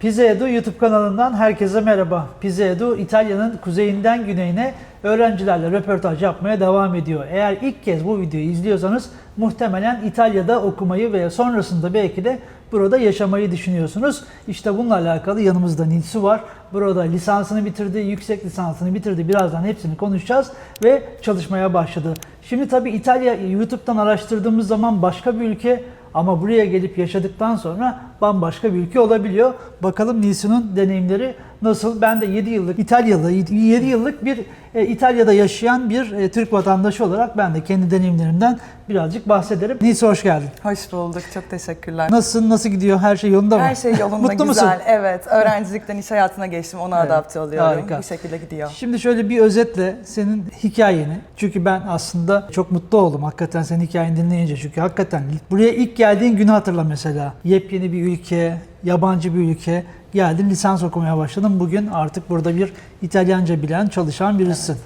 Pizza Edu YouTube kanalından herkese merhaba. Pizza Edu İtalya'nın kuzeyinden güneyine öğrencilerle röportaj yapmaya devam ediyor. Eğer ilk kez bu videoyu izliyorsanız muhtemelen İtalya'da okumayı ve sonrasında belki de burada yaşamayı düşünüyorsunuz. İşte bununla alakalı yanımızda Nilsu var. Burada lisansını bitirdi, yüksek lisansını bitirdi. Birazdan hepsini konuşacağız ve çalışmaya başladı. Şimdi tabii İtalya YouTube'dan araştırdığımız zaman başka bir ülke ama buraya gelip yaşadıktan sonra bambaşka bir ülke olabiliyor. Bakalım Nilsu'nun deneyimleri nasıl? Ben de 7 yıllık İtalyalı, 7 yıllık bir e, İtalya'da yaşayan bir e, Türk vatandaşı olarak ben de kendi deneyimlerimden birazcık bahsederim. Nilsu hoş geldin. Hoş bulduk. Çok teşekkürler. Nasılsın? Nasıl gidiyor? Her şey yolunda mı? Her şey yolunda Mutlu güzel. musun? Evet. Öğrencilikten iş hayatına geçtim. Ona Evet, adapte oluyorum. harika. Bu şekilde gidiyor. Şimdi şöyle bir özetle senin hikayeni. Çünkü ben aslında çok mutlu oldum hakikaten senin hikayeni dinleyince. Çünkü hakikaten buraya ilk geldiğin günü hatırla mesela. Yepyeni bir ülke, yabancı bir ülke. Geldin lisans okumaya başladın. Bugün artık burada bir İtalyanca bilen, çalışan birisin.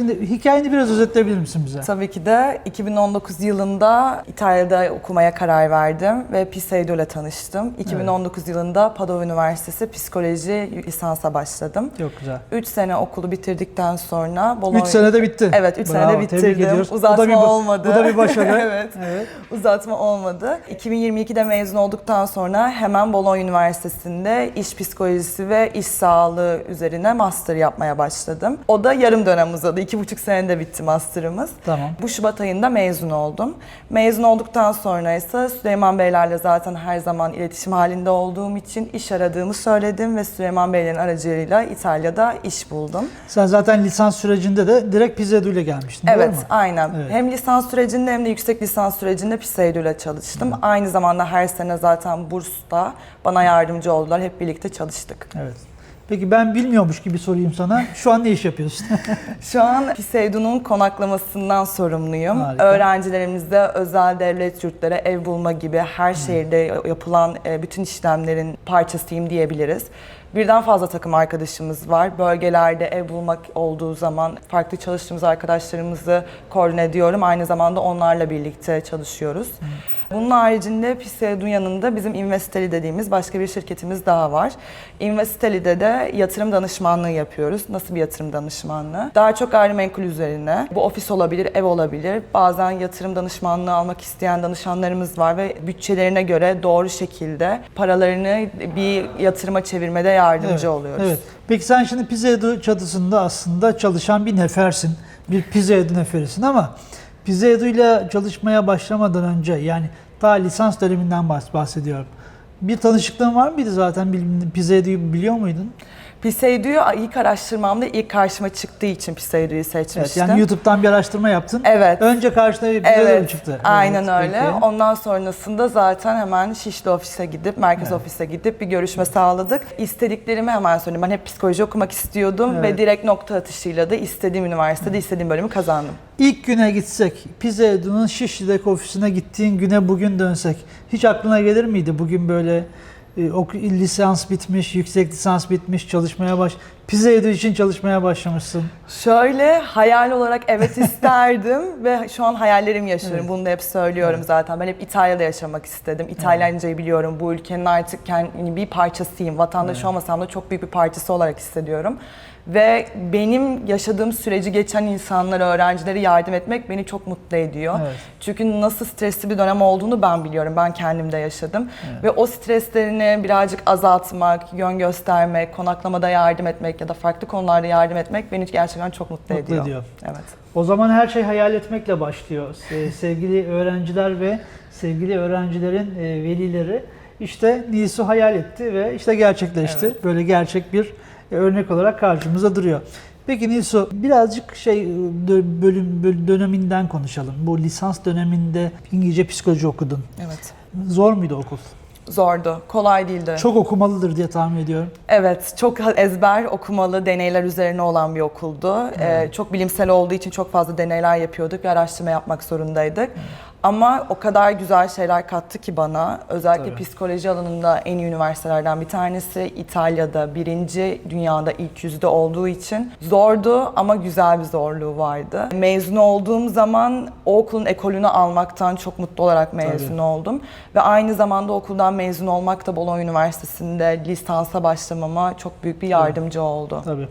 Şimdi hikayeni biraz özetleyebilir misin bize? Tabii ki de 2019 yılında İtalya'da okumaya karar verdim ve Piseydo ile tanıştım. 2019 yılında Padova Üniversitesi Psikoloji lisansa başladım. Çok güzel. 3 sene okulu bitirdikten sonra Bologna... 3 senede bitti. Evet, 3 Bravo, senede bitirdim. Uzatma bu da bir, olmadı. Bu da bir başarı. evet. evet. Uzatma olmadı. 2022'de mezun olduktan sonra hemen Bologna Üniversitesi'nde iş psikolojisi ve iş sağlığı üzerine master yapmaya başladım. O da yarım dönem uzadı. İki buçuk senede bitti master'ımız. Tamam. Bu Şubat ayında mezun oldum. Mezun olduktan sonra ise Süleyman Beylerle zaten her zaman iletişim halinde olduğum için iş aradığımı söyledim ve Süleyman Beylerin aracılığıyla İtalya'da iş buldum. Sen zaten lisans sürecinde de direkt Pizzedu ile gelmiştin Evet, doğru mu? aynen. Evet. Hem lisans sürecinde hem de yüksek lisans sürecinde Piseydo ile çalıştım. Aynı zamanda her sene zaten bursta bana yardımcı oldular. Hep birlikte çalıştık. Evet. Peki ben bilmiyormuş gibi sorayım sana. Şu an ne iş yapıyorsun? Şu an Piseydo'nun konaklamasından sorumluyum. Harika. Öğrencilerimizde özel devlet yurtlara ev bulma gibi her şehirde yapılan e, bütün işlemlerin parçasıyım diyebiliriz. Birden fazla takım arkadaşımız var. Bölgelerde ev bulmak olduğu zaman farklı çalıştığımız arkadaşlarımızı koordine ediyorum. Aynı zamanda onlarla birlikte çalışıyoruz. Bunun haricinde Piseydo'nun yanında bizim Investeli dediğimiz başka bir şirketimiz daha var. Investeli'de de yatırım danışmanlığı yapıyoruz. Nasıl bir yatırım danışmanlığı? Daha çok gayrimenkul üzerine. Bu ofis olabilir, ev olabilir. Bazen yatırım danışmanlığı almak isteyen danışanlarımız var ve bütçelerine göre doğru şekilde paralarını bir yatırıma çevirmede yardımcı evet. oluyoruz. Evet. Peki sen şimdi Pizzedu çatısında aslında çalışan bir nefersin. Bir Pizzedu neferisin ama Pizzedu ile çalışmaya başlamadan önce yani ta lisans döneminden bahs- bahsediyorum. Bir tanışıklığın var mıydı zaten? Pizzedu'yu biliyor muydun? Piseydo'yu ilk araştırmamda ilk karşıma çıktığı için Piseydo'yu seçmiştim. Evet. Yani YouTube'dan bir araştırma yaptın. Evet. Önce karşına bir Evet, çıktı. aynen Evet, öyle. peki. Ondan sonrasında zaten hemen Şişli ofise gidip, merkez Evet. ofise gidip bir görüşme sağladık. İstediklerimi hemen söyledim. Ben hep psikoloji okumak istiyordum Evet. ve direkt nokta atışıyla da istediğim üniversitede istediğim bölümü kazandım. İlk güne gitsek, Pizzedu'nun Şişli'deki ofisine gittiğin güne bugün dönsek, hiç aklına gelir miydi bugün böyle lisans bitmiş, yüksek lisans bitmiş, çalışmaya baş... Pizzedu için çalışmaya başlamışsın. Şöyle hayal olarak evet isterdim ve şu an hayallerim yaşıyorum. Evet. Bunu da hep söylüyorum zaten. Ben hep İtalya'da yaşamak istedim. İtalyancayı biliyorum. Bu ülkenin artık kendi bir parçasıyım. Vatandaş olmasam da çok büyük bir parçası olarak hissediyorum. Ve benim yaşadığım süreci geçen insanlara, öğrencilere yardım etmek beni çok mutlu ediyor. Evet. Çünkü nasıl stresli bir dönem olduğunu ben biliyorum. Ben kendimde yaşadım. Ve o streslerini birazcık azaltmak, yön göstermek, konaklamada yardım etmek ya da farklı konularda yardım etmek beni gerçekten çok mutlu, Mutlu ediyor. ediyor. Evet. O zaman her şey hayal etmekle başlıyor. Se- Sevgili öğrenciler ve sevgili öğrencilerin e, velileri işte Nisu hayal etti ve işte gerçekleşti. Evet. Böyle gerçek bir örnek olarak karşımıza duruyor. Peki Nisu birazcık şey e, bölüm böl- döneminden konuşalım. Bu lisans döneminde İngilizce psikoloji okudun. Evet. Zor muydu okul? Zordu. Kolay değildi. Çok okumalıdır diye tahmin ediyorum. Evet, çok ezber okumalı deneyler üzerine olan bir okuldu. Ee, çok bilimsel olduğu için çok fazla deneyler yapıyorduk ve araştırma yapmak zorundaydık. Ama o kadar güzel şeyler kattı ki bana. Özellikle Tabii. psikoloji alanında en iyi üniversitelerden bir tanesi. İtalya'da birinci, dünyada ilk yüzde olduğu için zordu ama güzel bir zorluğu vardı. Mezun olduğum zaman o okulun ekolünü almaktan çok mutlu olarak mezun Tabii. oldum. Ve aynı zamanda okuldan mezun olmak da Bologna Üniversitesi'nde lisansa başlamama çok büyük bir yardımcı oldu. Tabii.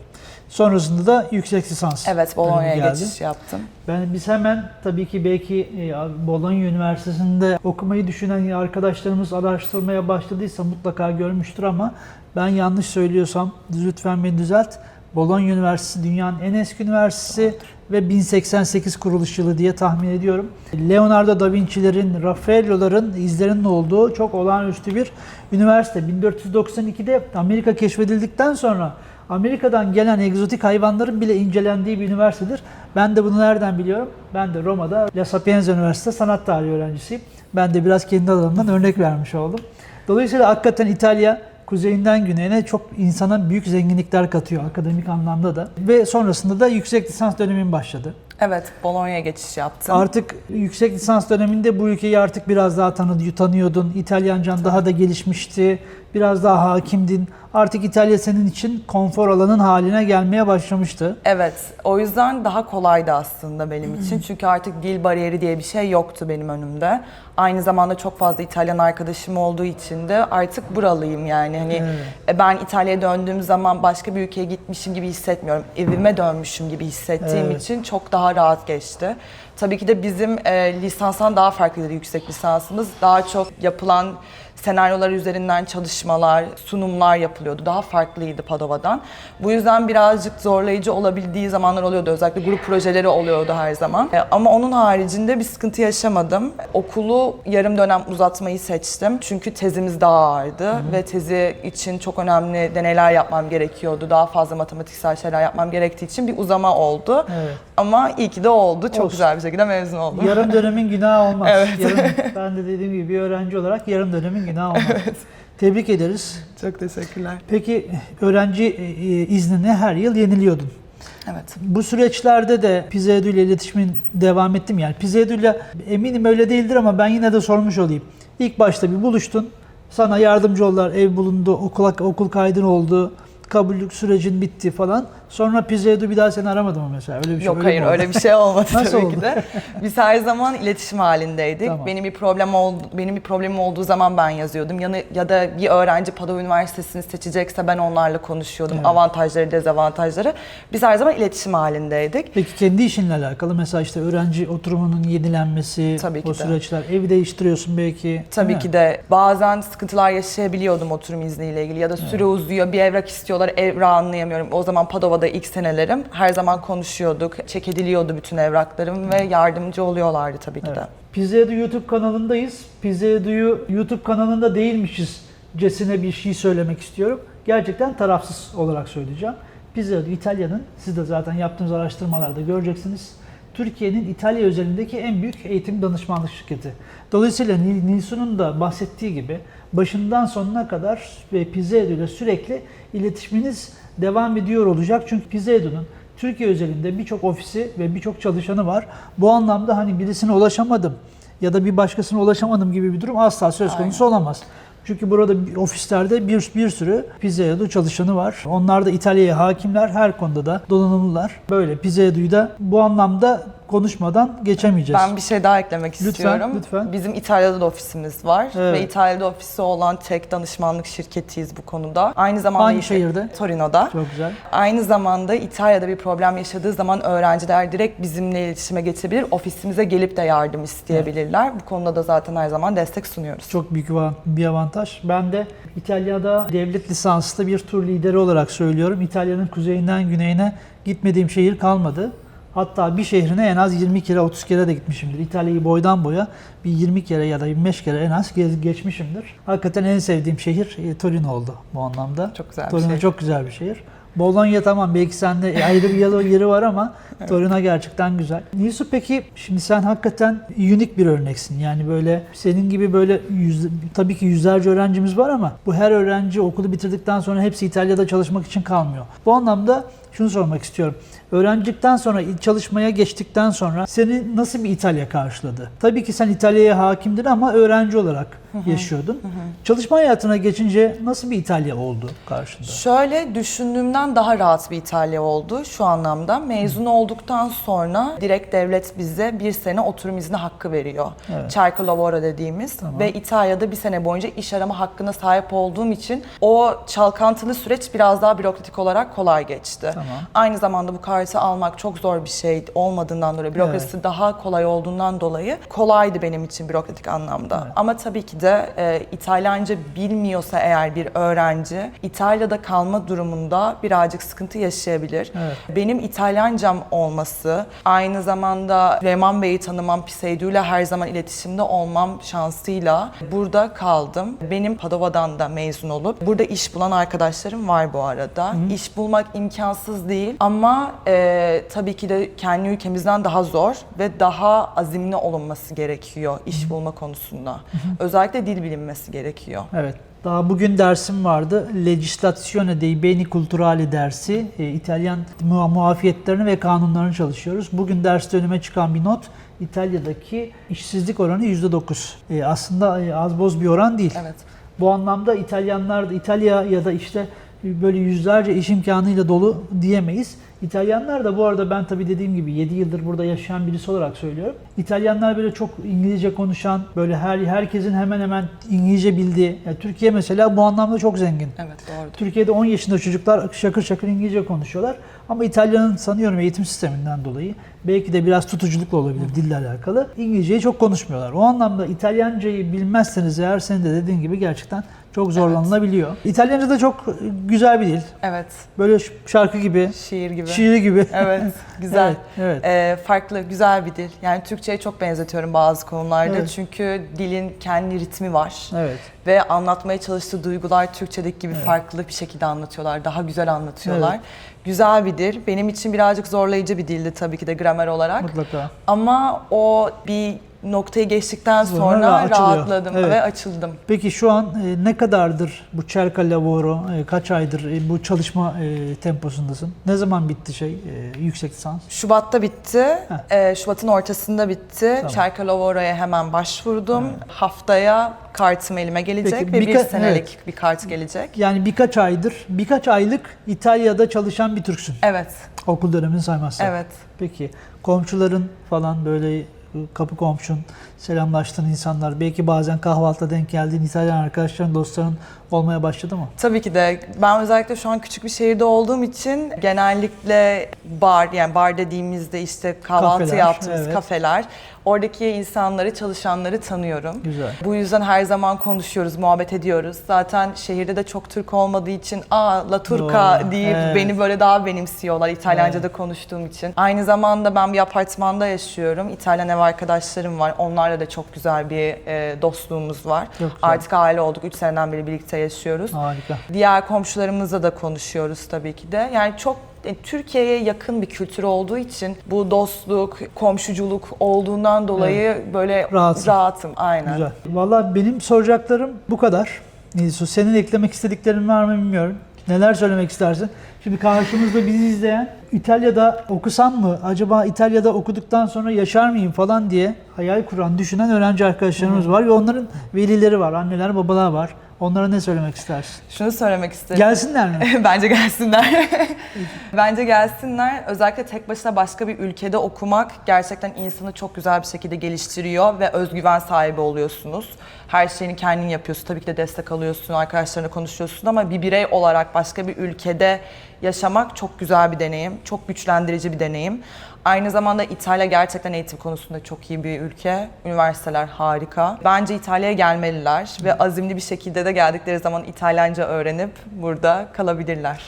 Sonrasında da yüksek lisans. Evet, Bologna'ya geçiş yaptım. Ben biz hemen tabii ki belki e, Bologna Üniversitesi'nde okumayı düşünen arkadaşlarımız araştırmaya başladıysa mutlaka görmüştür ama ben yanlış söylüyorsam lütfen beni düzelt. Bologna Üniversitesi dünyanın en eski üniversitesi ve 1088 kuruluş yılı diye tahmin ediyorum. Leonardo da Vinci'lerin, Raffaello'ların izlerinin olduğu çok olağanüstü bir üniversite. 1492'de Amerika keşfedildikten sonra Amerika'dan gelen egzotik hayvanların bile incelendiği bir üniversitedir. Ben de bunu nereden biliyorum? Ben de Roma'da La Sapienza Üniversitesi sanat tarihi öğrencisiyim. Ben de biraz kendi alanımdan örnek vermiş oldum. Dolayısıyla hakikaten İtalya kuzeyinden güneyine çok insana büyük zenginlikler katıyor akademik anlamda da. Ve sonrasında da yüksek lisans dönemin başladı. Evet, Bologna'ya geçiş yaptım. Artık yüksek lisans döneminde bu ülkeyi artık biraz daha tanı- tanıyordun. İtalyancan daha da gelişmişti. Biraz daha hakimdin. Artık İtalya senin için konfor alanın haline gelmeye başlamıştı. Evet, o yüzden daha kolaydı aslında benim için. Çünkü artık dil bariyeri diye bir şey yoktu benim önümde. Aynı zamanda çok fazla İtalyan arkadaşım olduğu için de artık buralıyım yani. Hani Evet. e, ben İtalya'ya döndüğüm zaman başka bir ülkeye gitmişim gibi hissetmiyorum. Evime dönmüşüm gibi hissettiğim Evet. için çok daha rahat geçti. Tabii ki de bizim e, lisanstan daha farklıydı yüksek lisansımız. Daha çok yapılan senaryolar üzerinden çalışmalar, sunumlar yapılıyordu. Daha farklıydı Padova'dan. Bu yüzden birazcık zorlayıcı olabildiği zamanlar oluyordu. Özellikle grup projeleri oluyordu her zaman. E, Ama onun haricinde bir sıkıntı yaşamadım. Okulu yarım dönem uzatmayı seçtim. Çünkü tezimiz daha ağırdı ve tezi için çok önemli deneyler yapmam gerekiyordu. Daha fazla matematiksel şeyler yapmam gerektiği için bir uzama oldu. Evet. Ama iyi ki de oldu. Çok Olsun. güzel bir şekilde mezun oldum. Yarım dönemin günahı olmaz. Evet. Yarım, ben de dediğim gibi bir öğrenci olarak yarım dönemin günahı olmaz. Tebrik ederiz. Çok teşekkürler. Peki öğrenci e, e, iznini her yıl yeniliyordun. Evet. Bu süreçlerde de Pizza Edu ile iletişimin devam ettim yani. Pizza Edu ile eminim öyle değildir ama ben yine de sormuş olayım. İlk başta bir buluştun. Sana yardımcı oldular. Ev bulundu, okul, okul kaydın oldu. Kabullük sürecin bitti falan. Sonra Pizza Edu bir daha seni aramadı mı mesela? Öyle bir şey Yok öyle hayır öyle bir şey olmadı Nasıl tabii oldu? ki de. Biz her zaman iletişim halindeydik. Tamam. Benim bir problem oldu, benim bir problemim olduğu zaman ben yazıyordum. Ya, ya da bir öğrenci Padova Üniversitesi'ni seçecekse ben onlarla konuşuyordum. Evet. Avantajları, dezavantajları. Biz her zaman iletişim halindeydik. Peki kendi işinle alakalı mesela işte öğrenci oturumunun yenilenmesi, Tabii o de. süreçler, evi değiştiriyorsun belki. Tabii ki de bazen sıkıntılar yaşayabiliyordum oturum izniyle ilgili ya da süre uzuyor, bir evrak istiyorlar, evrağı anlayamıyorum. O zaman Padova'da ilk senelerim her zaman konuşuyorduk, çek ediliyordu bütün evraklarım ve yardımcı oluyorlardı tabii ki Evet. de. Pizza Edu YouTube kanalındayız. Pizza Edu'yu YouTube kanalında değilmişiz cesine bir şey söylemek istiyorum. Gerçekten tarafsız olarak söyleyeceğim. Pizza Edu İtalya'nın, siz de zaten yaptığınız araştırmalarda göreceksiniz. Türkiye'nin İtalya özelindeki en büyük eğitim danışmanlık şirketi. Dolayısıyla Nil- Nilsun'un da bahsettiği gibi başından sonuna kadar ve Pizza ile sürekli iletişiminiz devam ediyor olacak. Çünkü Pizza Edu'nun Türkiye özelinde birçok ofisi ve birçok çalışanı var. Bu anlamda hani birisine ulaşamadım ya da bir başkasına ulaşamadım gibi bir durum asla söz konusu olamaz. Çünkü burada ofislerde bir, bir sürü Pizza Edu çalışanı var. Onlar da İtalya'ya hakimler, her konuda da donanımlılar. Böyle Pizza Edu'yu da bu anlamda konuşmadan geçemeyeceğiz. Ben bir şey daha eklemek Lütfen, istiyorum. lütfen. Bizim İtalya'da da ofisimiz var Evet. ve İtalya'da ofisi olan tek danışmanlık şirketiyiz bu konuda. Aynı zamanda Hangi şehirde? Torino'da. Çok güzel. Aynı zamanda İtalya'da bir problem yaşadığı zaman öğrenciler direkt bizimle iletişime geçebilir, ofisimize gelip de yardım isteyebilirler. Bu konuda da zaten her zaman destek sunuyoruz. Çok büyük bir- bir avantaj. Ben de İtalya'da devlet lisanslı bir tur lideri olarak söylüyorum. İtalya'nın kuzeyinden güneyine gitmediğim şehir kalmadı. Hatta bir şehrine en az 20 kere 30 kere de gitmişimdir. İtalya'yı boydan boya bir 20 kere ya da 25 kere en az gez- geçmişimdir. Hakikaten en sevdiğim şehir e, Torino oldu bu anlamda. Çok güzel bir Torino şehir. çok güzel bir şehir. Bologna tamam belki sende ayrı bir yalı yeri var ama Torino gerçekten güzel. Nilsu peki şimdi sen hakikaten unik bir örneksin. Yani böyle senin gibi böyle yüz, tabii ki yüzlerce öğrencimiz var ama bu her öğrenci okulu bitirdikten sonra hepsi İtalya'da çalışmak için kalmıyor. Bu anlamda şunu sormak istiyorum. Öğrendikten sonra, çalışmaya geçtikten sonra seni nasıl bir İtalya karşıladı? Tabii ki sen İtalya'ya hakimdin ama öğrenci olarak yaşıyordun. Çalışma hayatına geçince nasıl bir İtalya oldu karşında? Şöyle düşündüğümden daha rahat bir İtalya oldu şu anlamda. Mezun olduktan sonra direkt devlet bize bir sene oturum izni hakkı veriyor. Evet. Cerco Lavoro dediğimiz ve İtalya'da bir sene boyunca iş arama hakkına sahip olduğum için o çalkantılı süreç biraz daha bürokratik olarak kolay geçti. Tamam. Aynı zamanda bu kartı almak çok zor bir şey olmadığından dolayı, bürokrasisi daha kolay olduğundan dolayı kolaydı benim için bürokratik anlamda. Ama tabii ki de e, İtalyanca bilmiyorsa eğer bir öğrenci İtalya'da kalma durumunda birazcık sıkıntı yaşayabilir. Evet. Benim İtalyancam olması, aynı zamanda Süleyman Bey'i tanımam, Piseydu ile her zaman iletişimde olmam şansıyla burada kaldım. Benim Padova'dan da mezun olup burada iş bulan arkadaşlarım var bu arada. İş bulmak imkansız değil ama e, tabii ki de kendi ülkemizden daha zor ve daha azimli olunması gerekiyor iş bulma konusunda. Özellikle dil bilinmesi gerekiyor. Evet. Daha bugün dersim vardı. Legislazione dei beni culturali dersi. E, İtalyan mu- muafiyetlerini ve kanunlarını çalışıyoruz. Bugün derste önüme çıkan bir not. İtalya'daki işsizlik oranı %9. E, aslında e, az boz bir oran değil. Evet. Bu anlamda İtalyanlar da İtalya ya da işte böyle yüzlerce iş imkanıyla dolu diyemeyiz. İtalyanlar da bu arada ben tabii dediğim gibi 7 yıldır burada yaşayan birisi olarak söylüyorum. İtalyanlar böyle çok İngilizce konuşan, böyle her herkesin hemen hemen İngilizce bildiği. Yani Türkiye mesela bu anlamda çok zengin. Evet doğrudur. Türkiye'de 10 yaşında çocuklar şakır şakır İngilizce konuşuyorlar. Ama İtalya'nın sanıyorum eğitim sisteminden dolayı belki de biraz tutuculukla olabilir dille alakalı. İngilizceyi çok konuşmuyorlar. O anlamda İtalyancayı bilmezseniz eğer senin de dediğin gibi gerçekten çok zorlanılabiliyor. İtalyanca da çok güzel bir dil. Evet. Böyle şarkı gibi, Şiir gibi. Şiir gibi. Evet, güzel. Evet, evet. Ee, farklı, güzel bir dil. Yani Türkçe'ye çok benzetiyorum bazı konularda. Evet. Çünkü dilin kendi ritmi var. Evet. Ve anlatmaya çalıştığı duygular Türkçedeki gibi farklı bir şekilde anlatıyorlar. Daha güzel anlatıyorlar. Evet. Güzel bir dil. Benim için birazcık zorlayıcı bir dildi tabii ki de gramer olarak. Mutlaka. Ama o bir noktayı geçtikten Sonra sonra açılıyor. rahatladım Evet. ve açıldım. Peki şu an e, ne kadardır bu Cerca Lavoro, e, kaç aydır e, bu çalışma e, temposundasın? Ne zaman bitti şey, e, yüksek lisans? Şubat'ta bitti. Ee, Şubat'ın ortasında bitti. Tamam. Çerka Lavoro'ya hemen başvurdum. Haftaya kartım elime gelecek Peki, ve bir senelik bir kart gelecek. Yani birkaç aydır, birkaç aylık İtalya'da çalışan bir Türksün. Evet, Okul dönemini saymazsan. evet. Peki komşuların falan böyle kapı komşun, selamlaştığın insanlar, belki bazen kahvaltıda denk geldiğin İtalyan arkadaşların, dostların olmaya başladı mı? Tabii ki de ben özellikle şu an küçük bir şehirde olduğum için genellikle bar yani bar dediğimizde işte kahvaltı Kafeler, yaptığımız evet. kafeler oradaki insanları çalışanları tanıyorum. Güzel. Bu yüzden her zaman konuşuyoruz, muhabbet ediyoruz. Zaten şehirde de çok Türk olmadığı için aa La Turca Doğru, deyip evet. beni böyle daha benimsiyorlar İtalyanca'da konuştuğum için. Aynı zamanda ben bir apartmanda yaşıyorum. İtalyan ev arkadaşlarım var. Onlarla da çok güzel bir e, dostluğumuz var. Çok. Artık aile olduk. 3 seneden beri birlikte yaşıyoruz. Harika. Diğer komşularımızla da konuşuyoruz tabii ki de. Yani çok e, Türkiye'ye yakın bir kültür olduğu için bu dostluk, komşuculuk olduğundan dolayı böyle Rahatsın. rahatım. Aynen. Güzel. Valla benim soracaklarım bu kadar. Nilsu senin eklemek istediklerin var mı bilmiyorum. Neler söylemek istersin? Şimdi karşımızda bizi izleyen İtalya'da okusam mı? Acaba İtalya'da okuduktan sonra yaşar mıyım falan diye hayal kuran, düşünen öğrenci arkadaşlarımız var ve onların velileri var, anneler, babalar var. Onlara ne söylemek istersin? Şunu söylemek isterim. Gelsinler mi? Bence gelsinler. Bence gelsinler. Özellikle tek başına başka bir ülkede okumak gerçekten insanı çok güzel bir şekilde geliştiriyor ve özgüven sahibi oluyorsunuz. Her şeyini kendin yapıyorsun. Tabii ki de destek alıyorsun, arkadaşlarına konuşuyorsun ama bir birey olarak başka bir ülkede yaşamak çok güzel bir deneyim. Çok güçlendirici bir deneyim. Aynı zamanda İtalya gerçekten eğitim konusunda çok iyi bir ülke. Üniversiteler harika. Bence İtalya'ya gelmeliler ve azimli bir şekilde de geldikleri zaman İtalyanca öğrenip burada kalabilirler.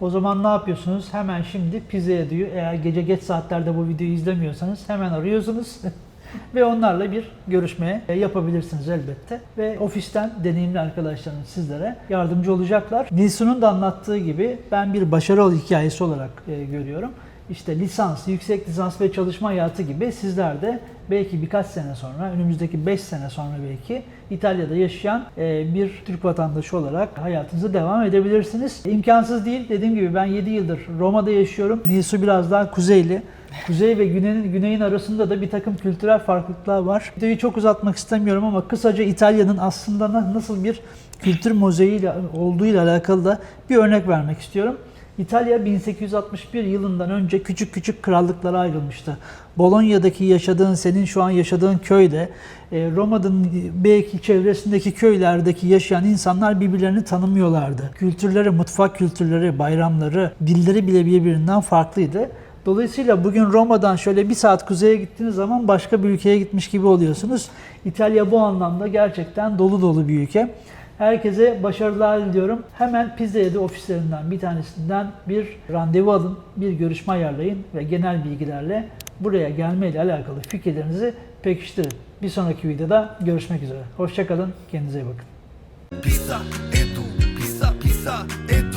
O zaman ne yapıyorsunuz? Hemen şimdi Pizza'ya diyor. Eğer gece geç saatlerde bu videoyu izlemiyorsanız hemen arıyorsunuz. ve onlarla bir görüşmeye yapabilirsiniz elbette. Ve ofisten deneyimli arkadaşlarımız sizlere yardımcı olacaklar. Nilsun'un da anlattığı gibi ben bir başarı hikayesi olarak e, görüyorum. İşte lisans, yüksek lisans ve çalışma hayatı gibi sizler de belki birkaç sene sonra, önümüzdeki 5 sene sonra belki İtalya'da yaşayan e, bir Türk vatandaşı olarak hayatınıza devam edebilirsiniz. İmkansız değil. Dediğim gibi ben 7 yıldır Roma'da yaşıyorum. Nisu biraz daha kuzeyli. Kuzey ve güneyin, güneyin arasında da bir takım kültürel farklılıklar var. Videoyu çok uzatmak istemiyorum ama kısaca İtalya'nın aslında na- nasıl bir kültür mozaiği olduğuyla alakalı da bir örnek vermek istiyorum. İtalya 1861 yılından önce küçük küçük krallıklara ayrılmıştı. Bolonya'daki yaşadığın, senin şu an yaşadığın köyde, e, Roma'nın belki çevresindeki köylerdeki yaşayan insanlar birbirlerini tanımıyorlardı. Kültürleri, mutfak kültürleri, bayramları, dilleri bile birbirinden farklıydı. Dolayısıyla bugün Roma'dan şöyle bir saat kuzeye gittiğiniz zaman başka bir ülkeye gitmiş gibi oluyorsunuz. İtalya bu anlamda gerçekten dolu dolu bir ülke. Herkese başarılar diliyorum. Hemen Pizza Yedi ofislerinden bir tanesinden bir randevu alın, bir görüşme ayarlayın ve genel bilgilerle buraya gelmeyle alakalı fikirlerinizi pekiştirin. Bir sonraki videoda görüşmek üzere. Hoşçakalın, kendinize iyi bakın. Pizza, Edu, pizza, pizza, Edu.